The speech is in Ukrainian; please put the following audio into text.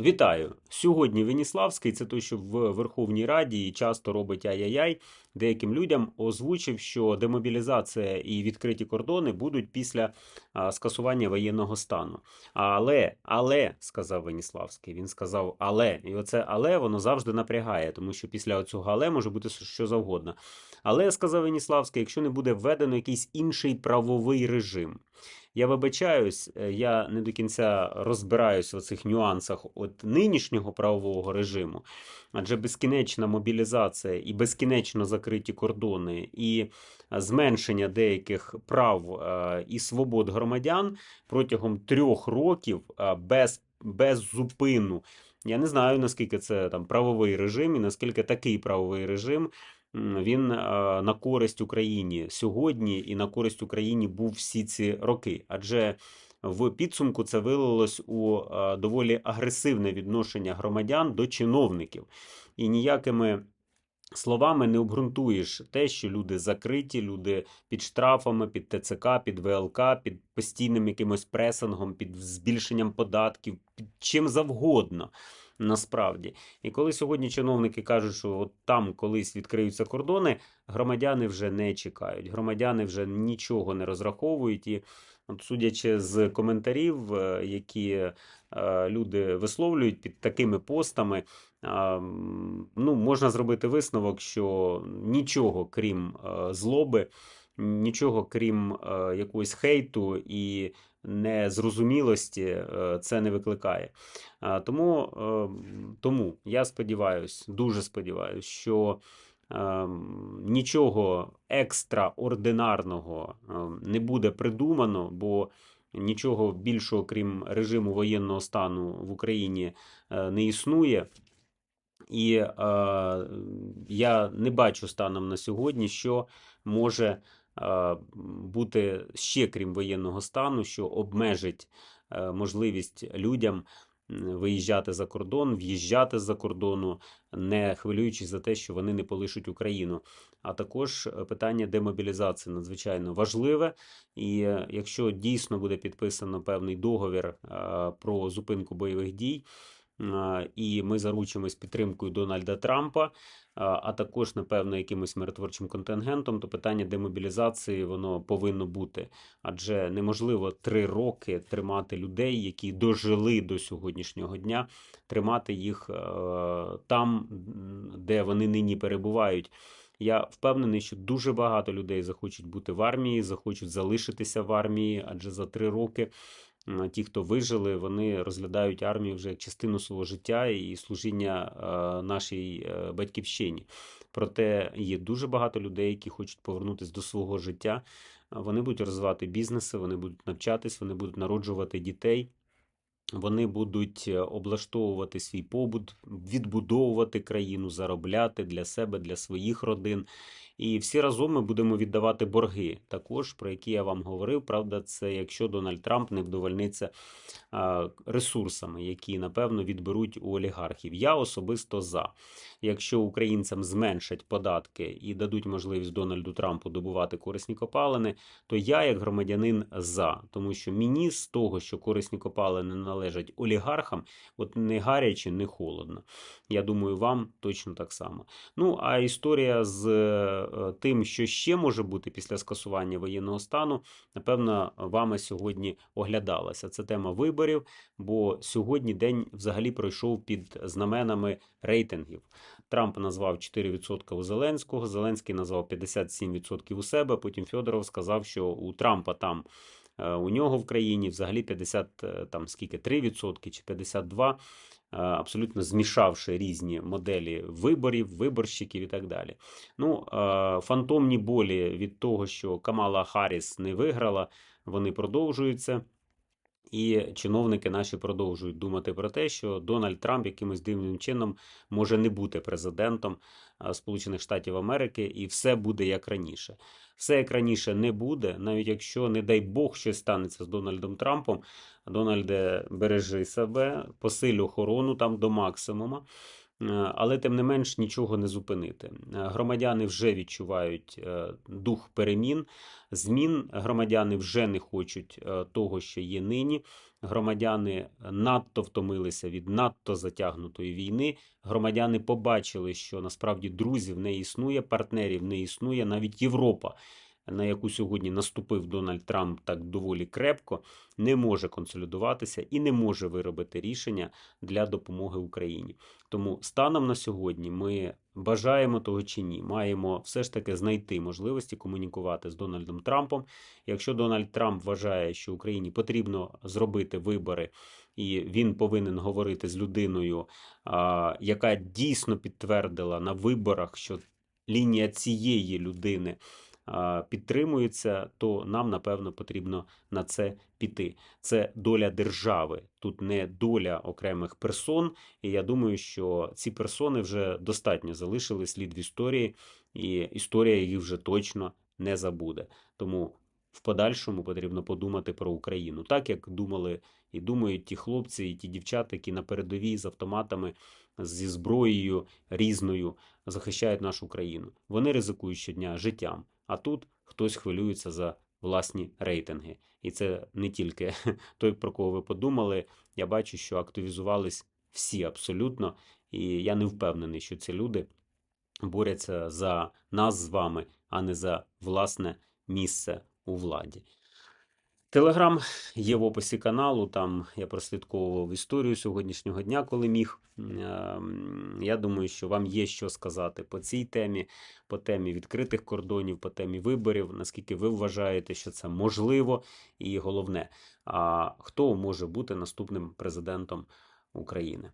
Вітаю! Сьогодні Веніславський, це той, що в Верховній Раді часто робить ай-яй-яй деяким людям озвучив, що демобілізація і відкриті кордони будуть після скасування воєнного стану. Але, але, сказав Веніславський, він сказав але. І оце але воно завжди напрягає, тому що після цього але може бути що завгодно. Але, сказав Веніславський, якщо не буде введено якийсь інший правовий режим. Я вибачаюсь, е, я не до кінця розбираюсь в цих нюансах от нинішнього правового режиму, адже безкінечна мобілізація і безкінечно закриті кордони, і зменшення деяких прав е, і свобод громадян протягом трьох років е, без, без зупину. Я не знаю, наскільки це там правовий режим і наскільки такий правовий режим він е, на користь Україні сьогодні і на користь Україні був всі ці роки. Адже в підсумку це вилилось у е, доволі агресивне відношення громадян до чиновників. І ніякими словами не обґрунтуєш те, що люди закриті, люди під штрафами, під ТЦК, під ВЛК, під постійним якимось пресингом, під збільшенням податків, під чим завгодно. Насправді, і коли сьогодні чиновники кажуть, що от там колись відкриються кордони, громадяни вже не чекають. Громадяни вже нічого не розраховують. І, от, судячи з коментарів, е, які е, люди висловлюють під такими постами, м, ну, можна зробити висновок, що нічого крім е, злоби, нічого крім е, якогось хейту і незрозумілості е, це не викликає. Тому, е, тому я сподіваюся, дуже сподіваюся, що е, нічого екстраординарного е, не буде придумано, бо нічого більшого, крім режиму воєнного стану в Україні, е, не існує. І е, я не бачу станом на сьогодні, що може е, бути ще крім воєнного стану, що обмежить е, можливість людям виїжджати за кордон, в'їжджати з-за кордону, не хвилюючись за те, що вони не полишуть Україну. А також е, питання демобілізації надзвичайно важливе. І е, якщо дійсно буде підписано певний договір е, про зупинку бойових дій. А, І ми заручимось підтримкою Дональда Трампа, а а також, напевно, якимось миротворчим контингентом, то питання демобілізації воно повинно бути. Адже неможливо три роки тримати людей, які дожили до сьогоднішнього дня, тримати їх е, там, де вони нині перебувають. Я впевнений, що дуже багато людей захочуть бути в армії, захочуть залишитися в армії, адже за три роки ті, хто вижили, вони розглядають армію вже як частину свого життя і служіння е, нашій е, батьківщині. Проте є дуже багато людей, які хочуть повернутися до свого життя. Вони будуть розвивати бізнеси, вони будуть навчатись, вони будуть народжувати дітей. Вони будуть е, облаштовувати свій побут, відбудовувати країну, заробляти для себе, для своїх родин. І всі разом ми будемо віддавати борги, також про які я вам говорив. Правда, це якщо Дональд Трамп не вдовольниться ресурсами, які напевно відберуть у олігархів. Я особисто за. Якщо українцям зменшать податки і дадуть можливість Дональду Трампу добувати корисні копалини, то я, як громадянин, за, тому що мені з того, що корисні копалини належать олігархам, от не гаряче, не холодно. Я думаю, вам точно так само. Ну а історія з е, тим, що ще може бути після скасування воєнного стану, напевно, вами сьогодні оглядалася. Це тема виборів, бо сьогодні день взагалі пройшов під знаменами рейтингів. Трамп назвав 4% у Зеленського, Зеленський назвав 57% у себе. Потім Федоров сказав, що у Трампа там е, у нього в країні взагалі 50, е, там скільки 3% чи 52%, е, абсолютно змішавши різні моделі виборів, виборщиків і так далі. Ну, е, фантомні болі від того, що Камала Харріс не виграла, вони продовжуються. І чиновники наші продовжують думати про те, що Дональд Трамп якимось дивним чином може не бути президентом Сполучених Штатів Америки, і все буде як раніше. Все як раніше не буде, навіть якщо, не дай Бог, щось станеться з Дональдом Трампом. Дональде, бережи себе, посиль охорону там до максимума. Е, Але тим не менш нічого не зупинити. Е, Громадяни вже відчувають е, дух перемін, змін. Громадяни вже не хочуть того, що є нині. Громадяни надто втомилися від надто затягнутої війни. Громадяни побачили, що насправді друзів не існує, партнерів не існує, навіть Європа. На яку сьогодні наступив Дональд Трамп так доволі крепко, не може консолідуватися і не може виробити рішення для допомоги Україні. Тому станом на сьогодні ми бажаємо того чи ні, маємо все ж таки знайти можливості комунікувати з Дональдом Трампом. Якщо Дональд Трамп вважає, що Україні потрібно зробити вибори, і він повинен говорити з людиною, яка дійсно підтвердила на виборах, що лінія цієї людини підтримується, то нам напевно потрібно на це піти. Це доля держави, тут не доля окремих персон. І я думаю, що ці персони вже достатньо залишили слід в історії, і історія їх вже точно не забуде. Тому в подальшому потрібно подумати про Україну, так як думали і думають ті хлопці, і ті дівчата, які на передовій з автоматами, зі зброєю різною захищають нашу країну. Вони ризикують щодня життям. А тут хтось хвилюється за власні рейтинги. І це не тільки той, про кого ви подумали. Я бачу, що активізувались всі абсолютно, і я не впевнений, що ці люди борються за нас з вами, а не за власне місце у владі. Телеграм є в описі каналу. Там я прослідковував історію сьогоднішнього дня, коли міг. Ем, Я думаю, що вам є що сказати по цій темі, по темі відкритих кордонів, по темі виборів. Наскільки ви вважаєте, що це можливо, і головне, а хто може бути наступним президентом України?